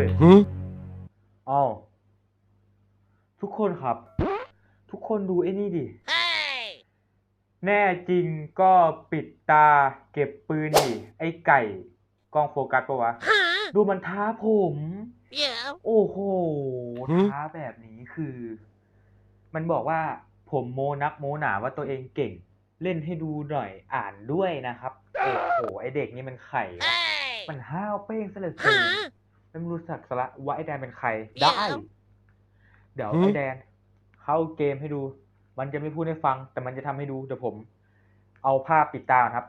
ฮ้ย Huh? อ้าวทุกคนครับ ทุกคนดูไอ้นี่ดิ แน่จริงก็ปิดตาเก็บปืนดิ ไอ้ไก่ กล้องโฟกัสปะวะ ดูมันท้าผม Yeah. โอ้โหหืมท้าแบบนี้คือ มันบอกว่าผมโมนักโมหนาว่าตัวเองเก่ง เล่นให้ดูหน่อยอ่านด้วยนะครับ โอ้โห ไอเด็กนี่มันไข่วะ Hey. มันห้าวเป้งซะเหลือเกิน Huh? ไม่รู้สักสละว่าไอแดนเป็นใครเดี๋ยวได้ เดี๋ยวหืมไอแดน เข้าเกมให้ดู มันจะไม่พูดให้ฟัง แต่มันจะทำให้ดู เดี๋ยวผม เอาภาพปิดตาครับ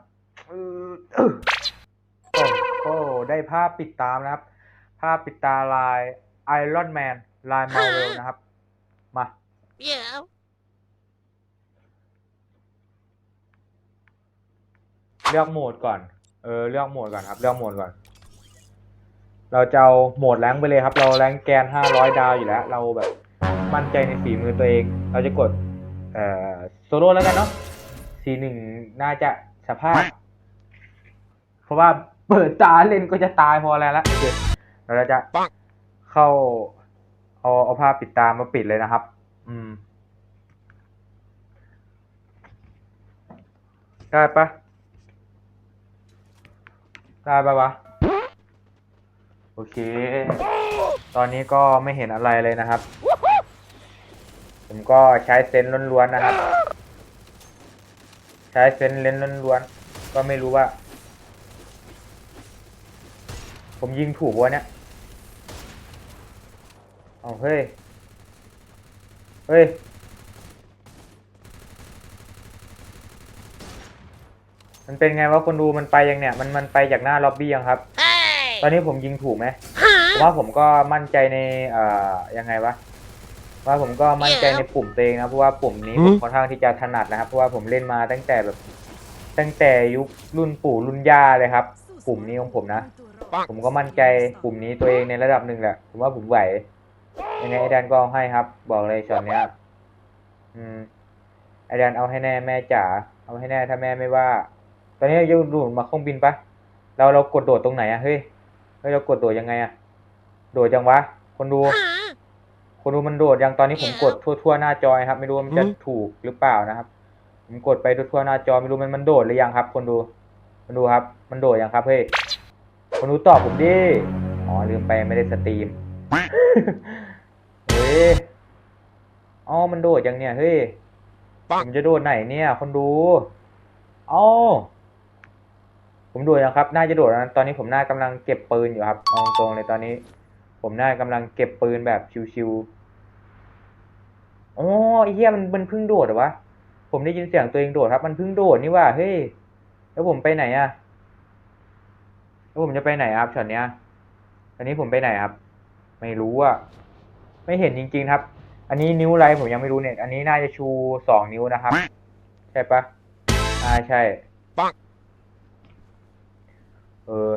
เออโอ้โหได้ภาพปิดตามนะครับ ภาพปิดตาลายไอรอนแมนลายมาเวลนะครับ มา Yeah. เลือกโหมดก่อน เออ เลือกโหมดก่อนครับ เลือกโหมดก่อน เราจะเอาโหมดแรงไปเลยครับ เราแรงแกนห้าร้อยดาวอยู่แล้ว เราแบบมั่นใจในฝีมือตัวเอง เราจะกดเอ่อโซโล่แล้วกันเนาะสีหนึ่งน่าจะสภาพ เพราะว่าเปิดตาเล่นก็จะตายพอแล้วละเคเราจะเข้าเอาเอาผ้าปิดตามาปิดเลยนะครับ อืม ได้ปะได้ปะวะ โอเค ตอนนี้ก็ไม่เห็นอะไรเลยนะครับ ผมก็ใช้เซนล้วนๆนะครับ ใช้เซนเลนล้วนๆก็ไม่รู้ว่า ผมยิงถูกวะเนี่ยเอาเฮ้ย เฮ้ย มันเป็นไงวะคนดูมันไปยังเนี่ย มันมันไปจากหน้าล็อบบี้ยังครับ ตอนนี้ผมยิงถูกไหม Huh? ผมว่าผมก็มั่นใจในเอ่อยังไงวะว่าผมก็มั่นใจในปุ่มตัวเองนะเพราะว่าปุ่มนี้ผมหืมค่อนข้างที่จะถนัดนะครับเพราะว่าผมเล่นมาตั้งแต่แบบ ตั้งแต่ยุครุ่นปู่รุ่นย่าเลยครับ ปุ่มนี้ของผมนะ ผมก็มั่นใจปุ่มนี้ตัวเองในระดับหนึ่งแหละผมว่าผมไหวยังไงไอแดนก็เอาให้ครับ บอกเลยช็อตเนี้ยอืมไอแดนเอาให้แน่แม่จ๋าเอาให้แน่ถ้าแม่ไม่ว่า ตอนนี้เราจะดูดมาเครื่องบินปะเราเรากดโดดตรงไหนอะเฮ้ย เฮ้ยเรากดโดดยังไงอะโดดยังวะ คนดู Huh? คนดูมันโดดยังตอนนี้ผมกดทั่วๆหน้าจอครับ ไม่รู้ว่ามันจะหืมถูกหรือเปล่านะครับ ผมกดไปทั่วๆหน้าจอไม่รู้มันมันโดดหรือยังครับ คนดูคนดูครับ มันโดดยังครับเฮ้ยคนดูตอบผมดิอ๋อลืมไปไม่ได้สตรีมเฮ้ยอ๋อมันโดดยังเนี่ยเฮ้ยผมจะโดดไหนเนี่ย คนดูอ๋อ ผมโดดยังครับ น่าจะโดดแล้วนะตอนนี้ผมน่ากำลังเก็บปืนอยู่ครับเอาตรงๆเลยตอนนี้ ผมน่ากำลังเก็บปืนแบบชิวๆอ๋อไอ้เหี้ยมันมันเพิ่งโดดเหรอวะ ผมได้ยินเสียงตัวเองโดดครับ มันเพิ่งโดดนี่ว่า เฮ้ย แล้วผมไปไหนอะแล้วผมจะไปไหนครับช็อตเนี้ยตอนนี้ผมไปไหนครับ ไม่รู้อะไม่เห็นจริง ๆครับ อันนี้นิ้วอะไรผมยังไม่รู้เนี่ย อันนี้น่าจะชูสองนิ้วนะครับ ใช่ปะอ่าใช่ปัง ออ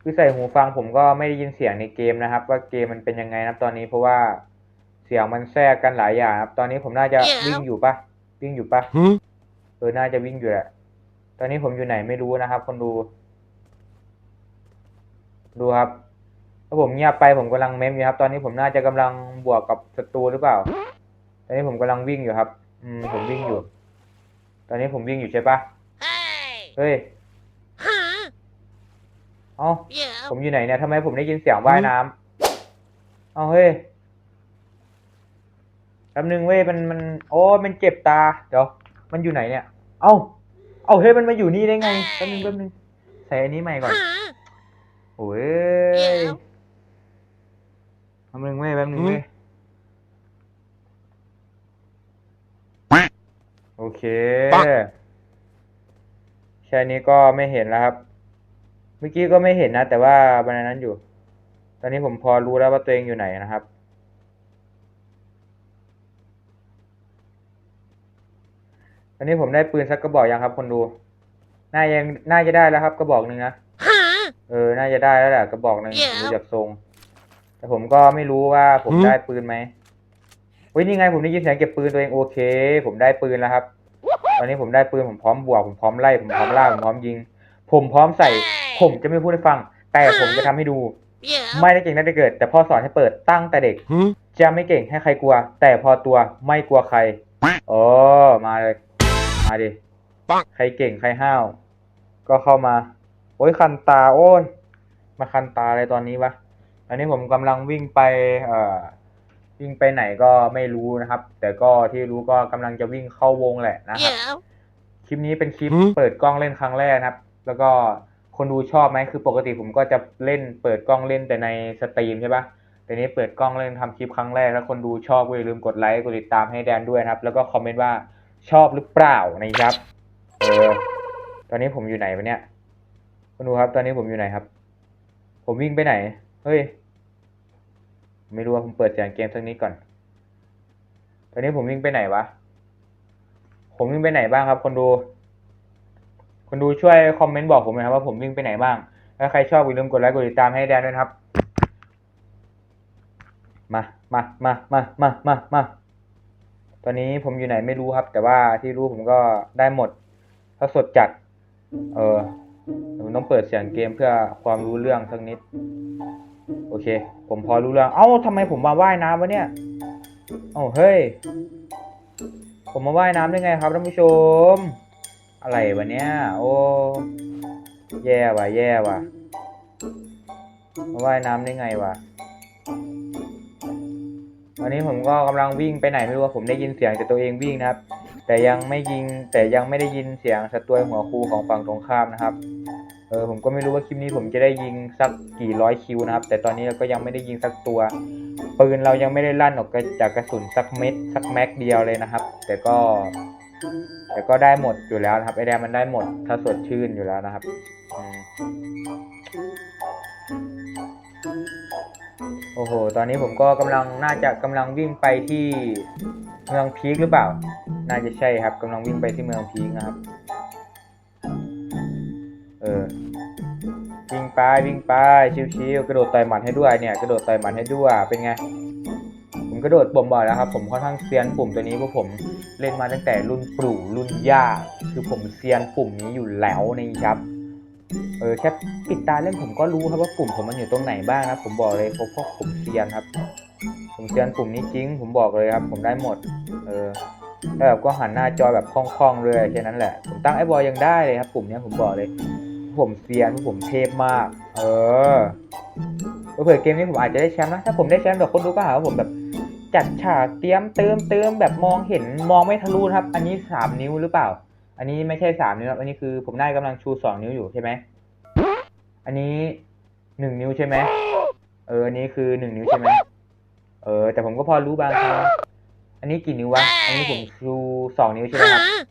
คือใส่หูฟังผมก็ไม่ได้ยินเสียงในเกมนะครับ ว่าเกมมันเป็นยังไงนะครับตอนนี้เพราะว่าเสียงมันแทรกกันหลายอย่างครับ ตอนนี้ผมน่าจะเดี๋ยววิ่งอยู่ปะวิ่งอยู่ปะ Huh? เออน่าจะวิ่งอยู่แหละตอนนี้ผมอยู่ไหนไม่รู้นะครับ คนดู ดูครับถ้าผมเงียบไปผมกำลังเมมอยู่ครับ ตอนนี้ผมน่าจะกำลังบวกกับศัตรูหรือเปล่า ตอนนี้ผมกำลังวิ่งอยู่ครับ อืมผมวิ่งอยู่ ตอนนี้ผมวิ่งอยู่ใช่ปะ Hey. เฮ้ย Huh? เอ้า Yeah. ผมอยู่ไหนเนี่ยทำไมผมได้ยินเสียงว่ายน้ำเอาเฮ้ยแป๊บนึงเว้ยมันมันโอ้มันเจ็บตา เดี๋ยว มันอยู่ไหนเนี่ย เอ้า เอ้าเฮ้ยมันมาอยู่นี่ได้ไงแป๊บนึงแป๊บนึงใส่อันนี้ใหม่ก่อน Huh? โอ้ยเดี๋ยวแป๊บนึงเว้ยแป๊บนึงเว้ยโอเคปังแค่นี้ก็ไม่เห็นแล้วครับ เมื่อกี้ก็ไม่เห็นนะ แต่ว่าบันไดนั้นอยู่ ตอนนี้ผมพอรู้แล้วว่าตัวเองอยู่ไหนนะครับ ตอนนี้ผมได้ปืนสักกระบอกยังครับ คนดู น่ายังน่าจะได้แล้วครับ กระบอกหนึ่งนะ Huh? เออ น่าจะได้แล้วแหละกระบอกหนึ่งเดี๋ยวดูจากทรง แต่ผมก็ไม่รู้ว่าผมหืมได้ปืนไหมเฮ้ยนี่ไงผมได้ยินเสียงเก็บปืนตัวเองโอเค ผมได้ปืนแล้วครับ ตอนนี้ผมได้ปืนผมพร้อมบวกผมพร้อมไล่ผมพร้อมล่าผมพร้อมยิง ผมพร้อมใส่ ผมจะไม่พูดให้ฟัง แต่ผมจะทำให้ดู Yeah. ไม่ได้เก่งตั้งแต่เกิด แต่พ่อสอนให้เปิดตั้งแต่เด็ก Huh? จะไม่เก่งให้ใครกลัว แต่พอตัวไม่กลัวใครโอ้มาเลย มาดิปัง ใครเก่งใครห้าว ก็เข้ามา โอ้ยคันตา โอ้ย มาคันตาอะไรตอนนี้วะ อันนี้ผมกำลังวิ่งไป เอ่อ วิ่งไปไหนก็ไม่รู้นะครับ แต่ก็ที่รู้ก็กำลังจะวิ่งเข้าวงแหละนะครับ Yeah. คลิปนี้เป็นคลิปหืม เปิดกล้องเล่นครั้งแรกนะครับ แล้วก็คนดูชอบไหมคือปกติผมก็จะเล่นเปิดกล้องเล่นแต่ในสตรีมใช่ปะแต่นี้เปิดกล้องเล่นทำคลิปครั้งแรกแล้วคนดูชอบก็อย่าลืมกดไลค์กดติดตามให้แดนด้วยนะครับ แล้วก็คอมเมนต์ว่าชอบหรือเปล่านะครับเออตอนนี้ผมอยู่ไหนวะเนี่ยคนดูครับ ตอนนี้ผมอยู่ไหนครับ ผมวิ่งไปไหนเฮ้ยไม่รู้ว่าผมเปิดเสียงเกมสักนิดก่อน ตอนนี้ผมวิ่งไปไหนวะผมวิ่งไปไหนบ้างครับ คนดู คนดูช่วยคอมเมนต์บอกผมหน่อยครับว่าผมวิ่งไปไหนบ้าง ถ้าใครชอบอย่าลืมกดไลค์กดติดตามให้แดนด้วยนะครับ มา มา มา มา มา มา มา ตอนนี้ผมอยู่ไหนไม่รู้ครับ แต่ว่าที่รู้ผมก็ได้หมด ถ้าสดจัด เออผมต้องเปิดเสียงเกมเพื่อความรู้เรื่องสักนิด โอเค ผมพอรู้เรื่อง เอ้าทำไมผมมาว่ายน้ำวะเนี่ย เอ้าเฮ้ย ผมมาว่ายน้ำได้ไงครับท่านผู้ชม อะไรวะเนี่ยโอ้แย่ว่ะแย่ว่ะมาว่ายน้ำได้ไงวะวันนี้ผมก็กำลังวิ่งไปไหนไม่รู้ว่าผมได้ยินเสียงแต่ตัวเองวิ่งนะครับ แต่ยังไม่ยิงแต่ยังไม่ได้ยินเสียงสตวหัวครูของฝั่งตรงข้ามนะครับเออผมก็ไม่รู้ว่าคลิปนี้ผมจะได้ยิงสักกี่ร้อยคิวนะครับ แต่ตอนนี้เราก็ยังไม่ได้ยิงสักตัวปืนเรายังไม่ได้ลั่นออกจากกระสุนสักเม็ดสักแม็กเดียวเลยนะครับ แต่ก็ แต่ก็ได้หมดอยู่แล้วนะครับไอแดงมันได้หมดถ้าสดชื่นอยู่แล้วนะครับโอ้โห ตอนนี้ผมก็กำลังน่าจะกำลังวิ่งไปที่เมืองพีคหรือเปล่า น่าจะใช่ครับกำลังวิ่งไปที่เมืองพีคนะครับ เออ วิ่งไปวิ่งไปชิวๆกระโดดต่อยหมัดให้ด้วยเนี่ย กระโดดต่อยหมัดให้ด้วยเป็นไง กระโดดปุ่มบ่อยแล้วครับผมค่อนข้างเซียนปุ่มตัวนี้เพราะผมเล่นมาตั้งแต่รุ่นปู่รุ่นย่า คือผมเซียนปุ่มนี้อยู่แล้วนี่ครับเออแค่ปิดตาเล่นผมก็รู้ครับว่าปุ่มผมมันอยู่ตรงไหนบ้างนะผมบอกเลยเพราะผมเซียนครับ ผมเซียนปุ่มนี้จริง ผมบอกเลยครับ ผมได้หมด เออแล้วแบบก็หันหน้าจอแบบคล่องๆเลยแค่นั้นแหละ ผมตั้งไอ้บอลยังได้เลยครับปุ่มนี้ผมบอกเลย ผมเซียนผมเทพมาก เออเผื่อเกมนี้ผมอาจจะได้แชมป์นะถ้าผมได้แชมป์เดี๋ยวคนดูก็หาว่าผมแบบ จัดฉากเตรียมเติมเติมแบบมองเห็นมองไม่ทะลุครับ อันนี้สามนิ้วหรือเปล่า อันนี้ไม่ใช่สามนิ้วครับ อันนี้คือผมได้กำลังชูสองนิ้วอยู่ใช่ไหม อันนี้หนึ่งนิ้วใช่ไหม เออ อันนี้คือหนึ่งนิ้วใช่ไหม เออ แต่ผมก็พอรู้บางครั้งอันนี้กี่นิ้ววะ อันนี้ผมชูสองนิ้วใช่ไหมครับ Huh?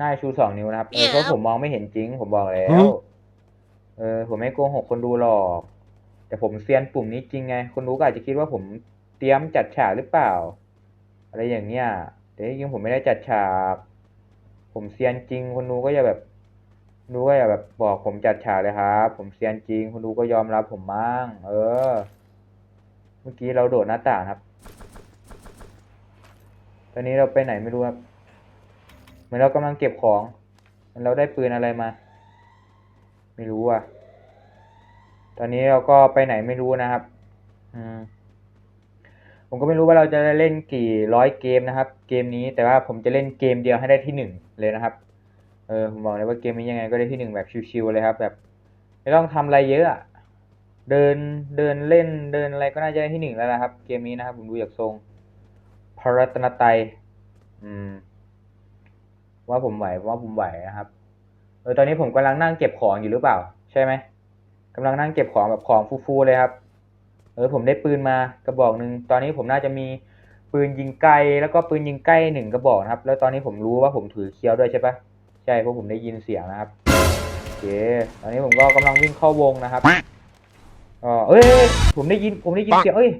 น่าจะชูสองนิ้วนะครับ เออเดี๋ยวเพราะผมมองไม่เห็นจริง ผมบอกแล้วหือเออ ผมไม่โกหกคนดูหรอก แต่ผมเซียนปุ่มนี้จริงไง คนดูก็อาจจะคิดว่าผม เตรียมจัดฉากหรือเปล่า อะไรอย่างเนี้ยแต่จริงผมไม่ได้จัดฉาก ผมเซียนจริง คนดูก็อย่าแบบคนดูก็อย่าแบบบอกผมจัดฉากเลยครับ ผมเซียนจริง คนดูก็ยอมรับผมมั่งเออ เมื่อกี้เราโดดหน้าต่างครับ ตอนนี้เราไปไหนไม่รู้ครับเหมือนเรากำลังเก็บของเหมันเราได้ปืนอะไรมา ไม่รู้อะ ตอนนี้เราก็ไปไหนไม่รู้นะครับ อืม ผมก็ไม่รู้ว่าเราจะเล่นกี่ร้อยเกมนะครับ เกมนี้แต่ว่าผมจะเล่นเกมเดียวให้ได้ที่หนึ่งเลยนะครับเออผมบอกเลยว่าเกมนี้ยังไงก็ได้ที่หนึ่งแบบชิวๆเลยครับ แบบไม่ต้องทำอะไรเยอะอะเดินเดินเล่นเดินอะไรก็น่าจะได้ที่หนึ่งแล้วนะครับ เกมนี้นะครับ ผมดูจากทรงพระรัตนตรัยอืม ว่าผมไหวว่าผมไหวนะครับเออตอนนี้ผมกำลังนั่งเก็บของอยู่หรือเปล่า ใช่ไหมกำลังนั่งเก็บของแบบของฟูๆเลยครับ เออผมได้ปืนมากระบอกหนึ่งตอนนี้ผมน่าจะมีปืนยิงไกลแล้วก็ปืนยิงใกล้หนึ่งกระบอกนะครับ แล้วตอนนี้ผมรู้ว่าผมถือเคี้ยวด้วยใช่ปะใช่เพราะผมได้ยินเสียงนะครับโอเคตอนนี้ผมก็กำลังวิ่งเข้าวงนะครับอ๋อเอ้ยเอ้ยผมได้ยินผมได้ยินเสียงเอ้ย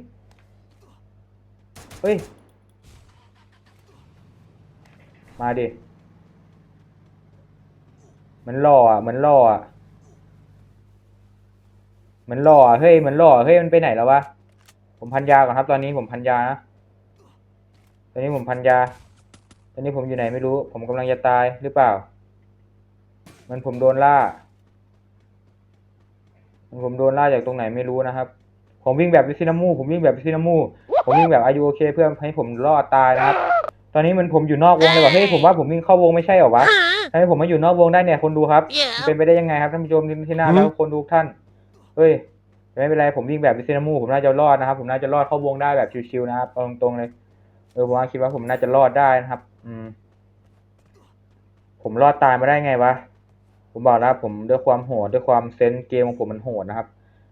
เฮ้ยมาดิมันล่ออะมันล่ออะ มันหล่ออะเฮ้ยมันหล่อเฮ้ยมันไปไหนแล้ววะผมพันยาก่อนครับ ตอนนี้ผมพันยานะตอนนี้ผมพันยา ตอนนี้ผมอยู่ไหนไม่รู้ ผมกำลังจะตายหรือเปล่า มันผมโดนล่า มันผมโดนล่าจากตรงไหนไม่รู้นะครับ ผมวิ่งแบบวิซินามูผมวิ่งแบบวิซินามูผมวิ่งแบบอายุโอเคเพื่อให้ผมรอดตายนะครับ ตอนนี้มันผมอยู่นอกวงเลยว่ะเฮ้ยผมว่าผมวิ่งเข้าวงไม่ใช่เหรอวะ Huh? ทำไมผมมาอยู่นอกวงได้เนี่ยคนดูครับ Yeah. เป็นไปได้ยังไงครับท่านผู้ชมที่ที่น่าแล้วคนดูทุกท่าน เฮ้ยไม่เป็นไรผมวิ่งแบบวิซนามูผมน่าจะรอดนะครับ ผมน่าจะรอดเข้าวงได้แบบชิวๆนะครับตรงๆเลย เออผมคิดว่าผมน่าจะรอดได้นะครับ อืม ผมรอดตายมาได้ไงวะผมบอกแล้วผมด้วยความโหดด้วยความเซนเกมของผมมันโหดนะครับ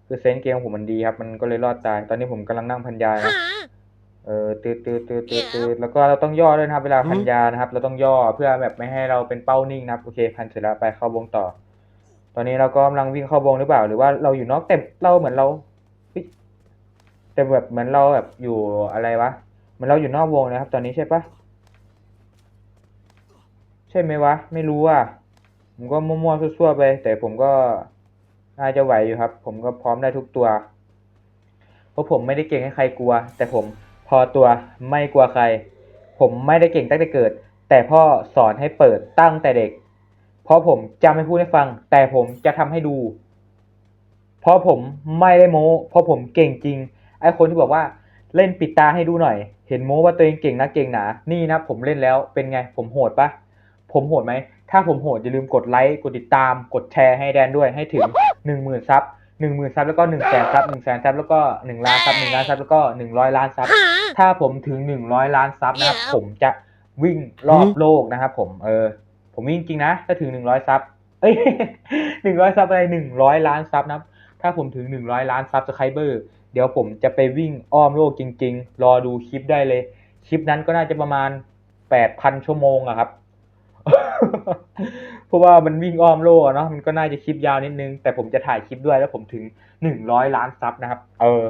คือเซนเกมของผมมันดีครับ มันก็เลยรอดตาย ตอนนี้ผมกำลังนั่งพันยานะเออตืดตืดตืดตืดตืดแล้วก็เราต้องย่อด้วยนะครับ เวลาพันยานะครับ เราต้องย่อเพื่อแบบไม่ให้เราเป็นเป้านิ่งนะครับ โอเคพันเสร็จแล้วไปเข้าวงต่อ ตอนนี้เราก็กำลังวิ่งเข้าวงหรือเปล่า หรือว่าเราอยู่นอกแต่เราเหมือนเราเฮ้ยแต่แบบเหมือนเราแบบอยู่อะไรวะเหมือนเราอยู่นอกวงนะครับ ตอนนี้ใช่ปะใช่ไหมวะ ไม่รู้อะผมก็มั่วๆซั่วๆไป แต่ผมก็น่าจะไหวอยู่ครับ ผมก็พร้อมได้ทุกตัว เพราะผมไม่ได้เก่งให้ใครกลัว แต่ผมพอตัวไม่กลัวใคร ผมไม่ได้เก่งตั้งแต่เกิด แต่พ่อสอนให้เปิดตั้งแต่เด็ก เพราะผมจะไม่พูดให้ฟัง แต่ผมจะทำให้ดู เพราะผมไม่ได้โม้เพราะผมเก่งจริง ไอ้คนที่บอกว่าเล่นปิดตาให้ดูหน่อย เห็นโม้ว่าตัวเองเก่งนะเก่งหนา นี่นะผมเล่นแล้วเป็นไง ผมโหดปะผมโหดไหม ถ้าผมโหดอย่าลืมกดไลค์ กดติดตาม กดแชร์ให้แดนด้วยให้ถึงหนึ่งหมื่นซับหนึ่งหมื่นซับแล้วก็หนึ่งแสนซับหนึ่งแสนซับแล้วก็หนึ่งล้านซับหนึ่งล้านซับแล้วก็หนึ่งร้อยล้านซับ ถ้าผมถึงหนึ่งร้อยล้านซับนะครับผมจะวิ่งรอบโลกนะครับผมเออ ผมจริงนะ ถ้าถึงหนึ่งร้อยซับ เอ้ยหนึ่งร้อยซับอะไรหนึ่งร้อยล้านซับนะ ถ้าผมถึงหนึ่งร้อยล้านซับสไครเบอร์ เดี๋ยวผมจะไปวิ่งอ้อมโลกจริง ๆ รอดูคลิปได้เลย คลิปนั้นก็น่าจะประมาณแปดพันชั่วโมงอะครับ เพราะว่ามันวิ่งอ้อมโลกเนาะ มันก็น่าจะคลิปยาวนิดนึง แต่ผมจะถ่ายคลิปด้วยแล้วผมถึงหนึ่งร้อยล้านซับนะครับ เออ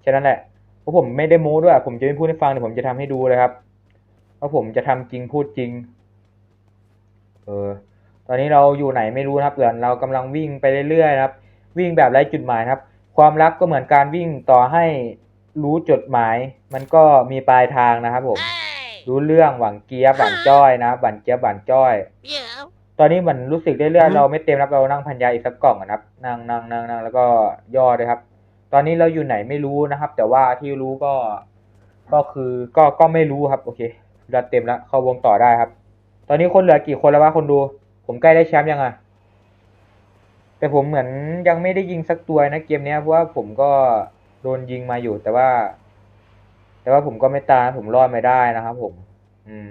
แค่นั้นแหละ เพราะผมไม่ได้โม้ด้วย ผมจะไม่พูดให้ฟังแต่ผมจะทำให้ดูเลยครับ ว่าผมจะทำจริงพูดจริง เออตอนนี้เราอยู่ไหนไม่รู้นะครับเหลือเรากำลังวิ่งไปเรื่อยๆนะครับ วิ่งแบบไร้จุดหมายนะครับ ความรักก็เหมือนการวิ่งต่อให้รู้จุดหมาย มันก็มีปลายทางนะครับผม Hey. รู้เรื่องหวังเกียบหวังจ้อยนะหวังเกียบหวังจ้อย Yeah. ตอนนี้เหมือนรู้สึกเรื่อยๆเราไม่เต็มนะครับเรานั่งพันยาอีกสักกล่องอะนะครับนั่งนั่งนั่งนั่งแล้วก็ย่อเลยครับ ตอนนี้เราอยู่ไหนไม่รู้นะครับ แต่ว่าที่รู้ก็ ก็คือก็ก็ไม่รู้ครับ โอเคเราเต็มแล้วเข้าวงต่อได้ครับ ตอนนี้คนเหลือกี่คนแล้ววะคนดู ผมใกล้ได้แชมป์ยังอะแต่ผมเหมือนยังไม่ได้ยิงสักตัวนะเกมนี้เพราะว่าผมก็โดนยิงมาอยู่ แต่ว่า แต่ว่าผมก็ไม่ตายผมรอดมาได้นะครับ ผม อืม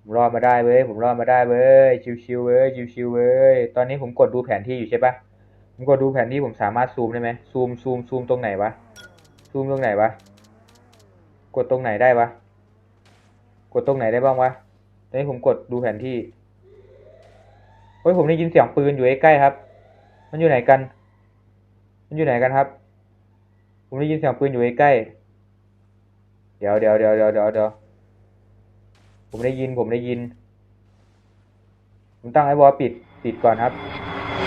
ผมรอดมาได้เว้ยผมรอดมาได้เว้ยชิวๆเว้ยชิวๆเว้ยตอนนี้ผมกดดูแผนที่อยู่ใช่ปะผมกดดูแผนที่ผมสามารถซูมได้ไหมซูมซูมซูมตรงไหนวะซูมตรงไหนวะกดตรงไหนได้วะ กดตรงไหนได้บ้างวะตอนนี้ผมกดดูแผนที่เฮ้ยผมได้ยินเสียงปืนอยู่ใกล้ๆครับ มันอยู่ไหนกัน มันอยู่ไหนกันครับ ผมได้ยินเสียงปืนอยู่ใกล้ๆเดี๋ยวเดี๋ยวเดี๋ยวเดี๋ยวเดี๋ยวเดี๋ยวผมได้ยินผมได้ยิน ผมตั้งไอ้วอลปิดปิดก่อนครับ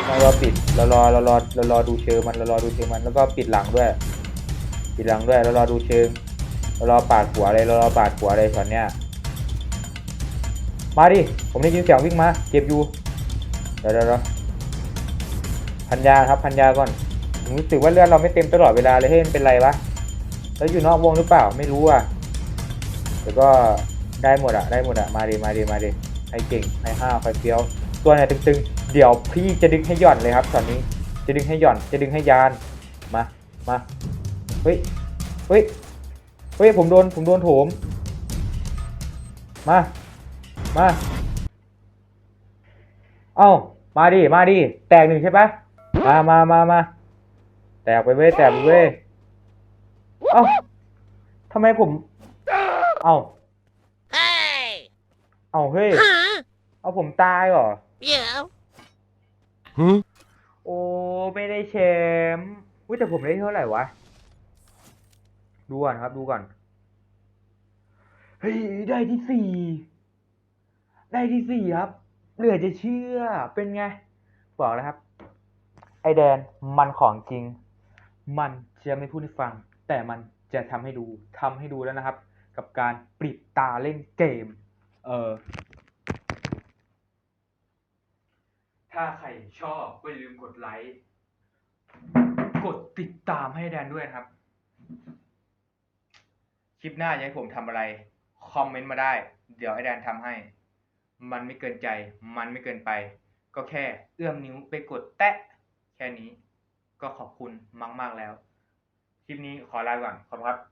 ตั้งไอ้วอลปิดเรารอเรารอเรารอดูเชิงมันเรารอดูเชิงมันแล้วก็ปิดหลังด้วย ปิดหลังด้วยเรารอดูเชิงเรารอปาดหัวเลยเรารอปาดหัวเลยตอนเนี้ย มาดิ ผมได้ยินเสียงวิ่งมา เก็บอยู่ เดี๋ยวเดี๋ยวพันยาครับพันยาก่อนผมรู้สึกว่าเลือดเราไม่เต็มตลอดเวลาเลยเฮ้ยเป็นไรวะ แล้วอยู่นอกวงหรือเปล่า ไม่รู้อะแต่ก็ได้หมดอะ ได้หมดอะ มาดิ มาดิ มาดิใครเก่งใครห้าวใครเฟี้ยว ตัวไหนตึงๆ เดี๋ยวพี่จะดึงให้หย่อนเลยครับตอนนี้ จะดึงให้หย่อน จะดึงให้ยาน มา มา เฮ้ย เฮ้ย เฮ้ย ผมโดน ผมโดนโถม มา มา เอ้า มาดิ มาดิ แตกหนึ่งใช่ปะมามามามา แตกไปเว้ย แตกไปเว้ย เอ้าทำไมผม เอ้า Hey. เอาเฮ้ย Huh? เอาผมตายเหรอ Yeah. Huh? โอ้ ไม่ได้แชมป์อุ้ยแต่ผมได้เท่าไหร่วะ ดูก่อนครับ ดูก่อน เฮ้ย ได้ที่สี่ ได้ที่สี่ครับ เหลือจะเชื่อเป็นไง บอกแล้วครับ ไอแดนมันของจริง มันจะไม่พูดให้ฟัง แต่มันจะทำให้ดูทำให้ดูแล้วนะครับ กับการปริบตาเล่นเกม เออถ้าใครชอบก็อย่าลืมกดไลค์กดติดตามให้แดนด้วยครับ คลิปหน้าอยากให้ผมทำอะไร คอมเมนต์มาได้ เดี๋ยวไอ้แดนทำให้ มันไม่เกินใจ มันไม่เกินไป ก็แค่เอื้อมนิ้วไปกดแตะแค่นี้ ก็ขอบคุณมาก ๆแล้ว คลิปนี้ขอลาก่อน ขอบคุณครับ